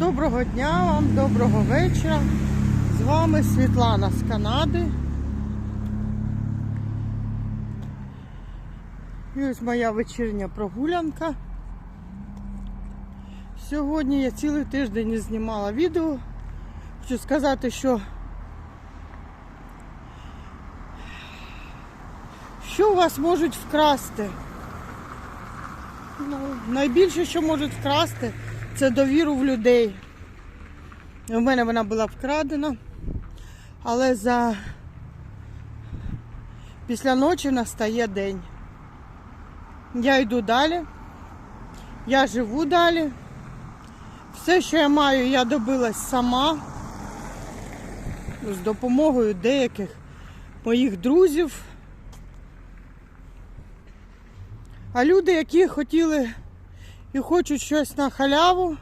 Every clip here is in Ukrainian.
Доброго дня вам, доброго вечора. З вами Світлана з Канади. І ось моя вечірня прогулянка. Сьогодні я цілий тиждень не знімала відео. Хочу сказати, що що у вас можуть вкрасти? Ну, найбільше, що можуть вкрасти, це довіру в людей. У мене вона була вкрадена, але за після ночі настає день. Я йду далі, я живу далі. Все, що я маю, я добилась сама з допомогою деяких моїх друзів. А люди, які хотіли і хочуть щось на халяву,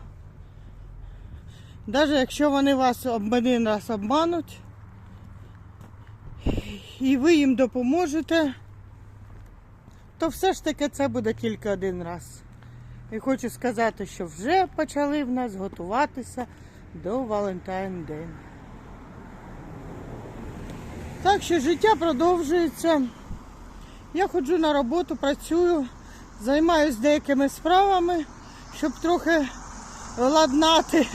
навіть якщо вони вас один раз обмануть, і ви їм допоможете, то все ж таки це буде тільки один раз. І хочу сказати, що вже почали в нас готуватися до Валентайн День. Так що життя продовжується. Я ходжу на роботу, працюю, займаюся деякими справами, щоб трохи ладнати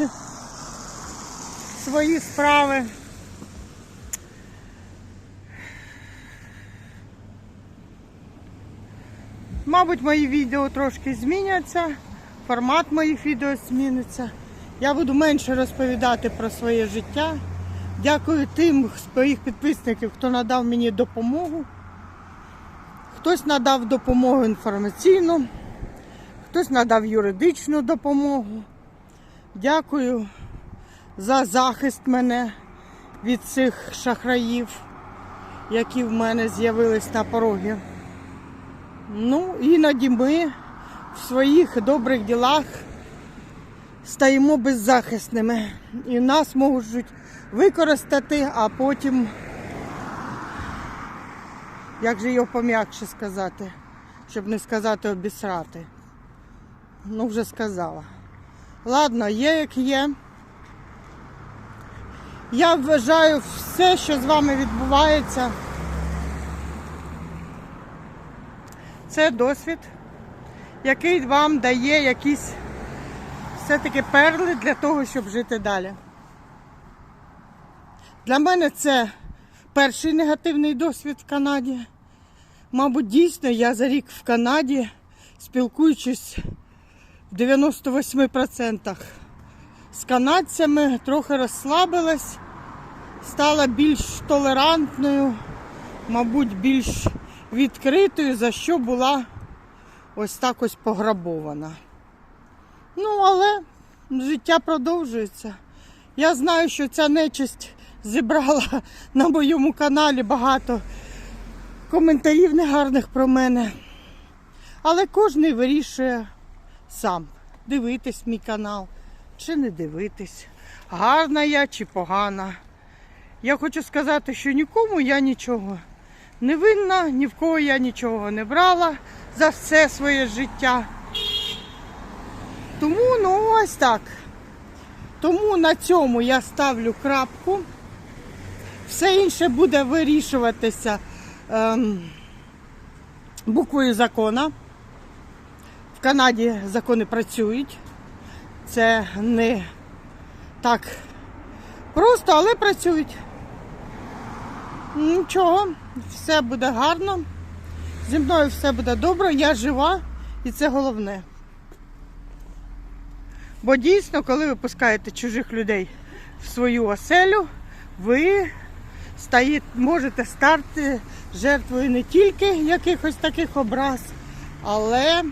свої справи. Мабуть, мої відео трошки зміняться, формат моїх відео зміниться. Я буду менше розповідати про своє життя. Дякую тим з моїх підписників, хто надав мені допомогу. Хтось надав допомогу інформаційну, хтось надав юридичну допомогу. Дякую за захист мене від цих шахраїв, які в мене з'явились на порогі. Ну, іноді ми в своїх добрих ділах стаємо беззахисними. І нас можуть використати, а потім як же його пом'якше сказати, щоб не сказати обісрати. Ну, вже сказала. Ладно, є як є. Я вважаю все, що з вами відбувається. Це досвід, який вам дає якісь все-таки перли для того, щоб жити далі. Для мене це перший негативний досвід в Канаді. Мабуть, дійсно, я за рік в Канаді, спілкуючись в 98% з канадцями, трохи розслабилась, стала більш толерантною, мабуть, більш відкритою, за що була ось так ось пограбована. Ну, але життя продовжується. Я знаю, що ця нечисть зібрала на моєму каналі багато коментарів негарних про мене. Але кожен вирішує сам дивитись мій канал чи не дивитись. Гарна я чи погана. Я хочу сказати, що нікому я нічого не винна, ні в кого я нічого не брала за все своє життя. Тому ну ось так. Тому на цьому я ставлю крапку. Все інше буде вирішуватися ем, буквою закона. В Канаді закони працюють. Це не так просто, але працюють. Нічого, все буде гарно. Зі мною все буде добре, я жива і це головне. Бо дійсно, коли ви пускаєте чужих людей в свою оселю, ви стає, можете стати жертвою не тільки якихось таких образ, але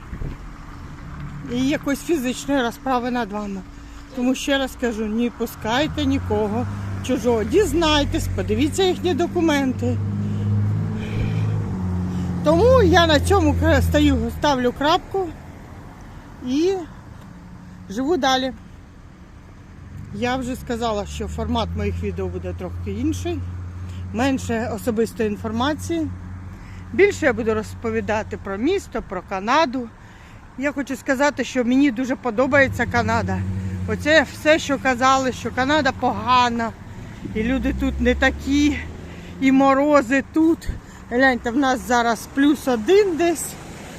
і якоїсь фізичної розправи над вами. Тому ще раз кажу, не пускайте нікого чужого. Дізнайтесь, подивіться їхні документи. Тому я на цьому стаю, ставлю крапку і живу далі. Я вже сказала, що формат моїх відео буде трохи інший, менше особистої інформації. Більше я буду розповідати про місто, про Канаду. Я хочу сказати, що мені дуже подобається Канада. Оце все, що казали, що Канада погана, і люди тут не такі, і морози тут. Гляньте, в нас зараз плюс один десь,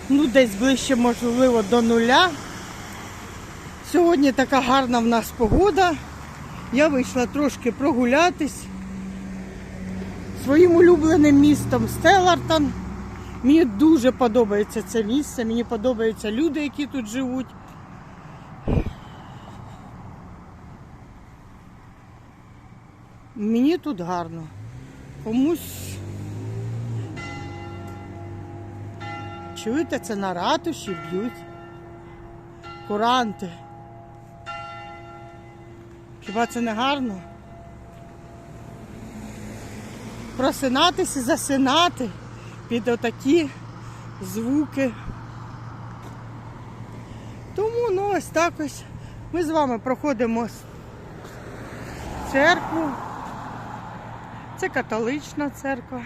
ну десь ближче, можливо, до нуля. Сьогодні така гарна в нас погода. Я вийшла трошки прогулятись своїм улюбленим містом Стеллартон. Мені дуже подобається це місце, мені подобаються люди, які тут живуть. Мені тут гарно. Комусь. Чуєте, це на ратуші б'ють. Куранти. Хіба це не гарно? Просинатися, і засинати під отакі звуки. Тому ну ось так ось ми з вами проходимо церкву. Це католична церква.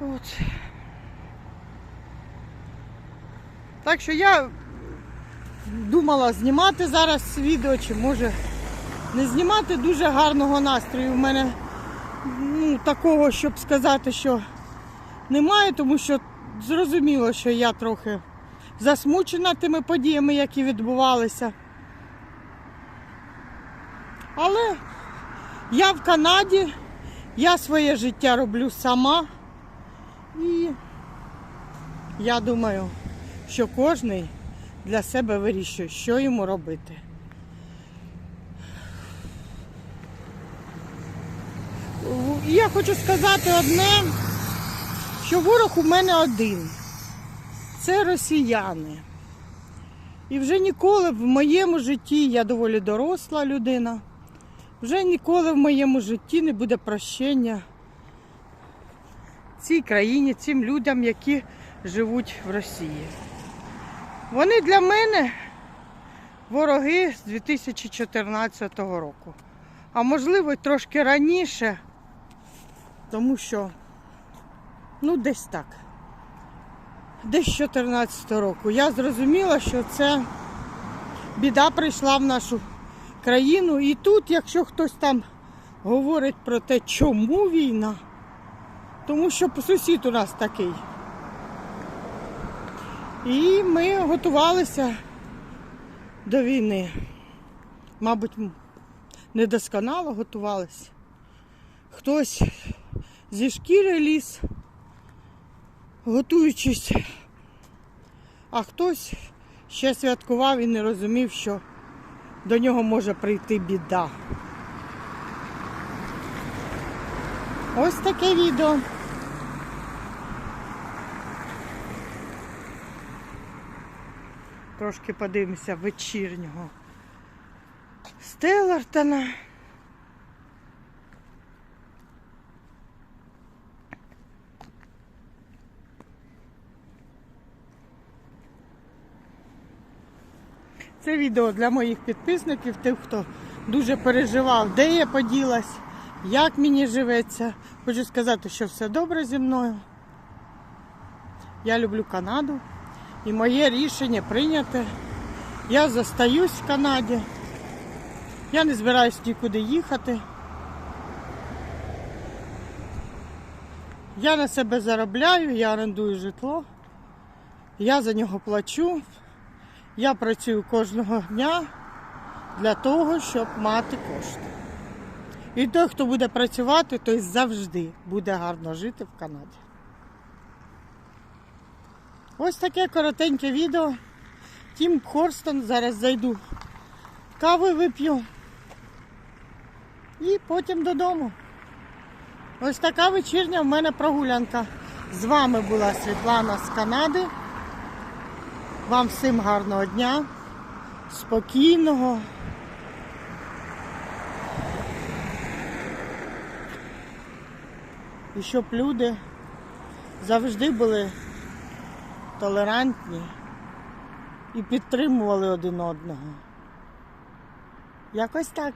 От. Так що я думала знімати зараз відео, чи може не знімати дуже гарного настрою. У мене ну, такого, щоб сказати, що немає, тому що зрозуміло, що я трохи засмучена тими подіями, які відбувалися. Але я в Канаді, я своє життя роблю сама. І я думаю, що кожен для себе вирішує, що йому робити. Я хочу сказати одне, що ворог у мене один. Це росіяни. І вже ніколи в моєму житті, я доволі доросла людина, вже ніколи в моєму житті не буде прощення цій країні, цим людям, які живуть в Росії. Вони для мене вороги з 2014 року. А можливо, трошки раніше, тому що, ну, десь так. Десь з 14 року. Я зрозуміла, що це біда прийшла в нашу країну. І тут, якщо хтось там говорить про те, чому війна, тому що сусід у нас такий. І ми готувалися до війни. Мабуть, недосконало готувалися. Хтось зі шкіри ліз, готуючись, а хтось ще святкував і не розумів, що до нього може прийти біда. Ось таке відео. Трошки подивимося вечірнього Стеллартона. Це відео для моїх підписників, тих, хто дуже переживав, де я поділась, як мені живеться. Хочу сказати, що все добре зі мною. Я люблю Канаду. І моє рішення прийняте. Я зостаюсь в Канаді. Я не збираюсь нікуди їхати. Я на себе заробляю, я орендую житло, я за нього плачу. Я працюю кожного дня для того, щоб мати кошти. І той, хто буде працювати, той завжди буде гарно жити в Канаді. Ось таке коротеньке відео. Тім Хорстон. Зараз зайду. Кави вип'ю. І потім додому. Ось така вечірня в мене прогулянка. З вами була Світлана з Канади. Вам всім гарного дня, спокійного. І щоб люди завжди були толерантні і підтримували один одного. Якось так.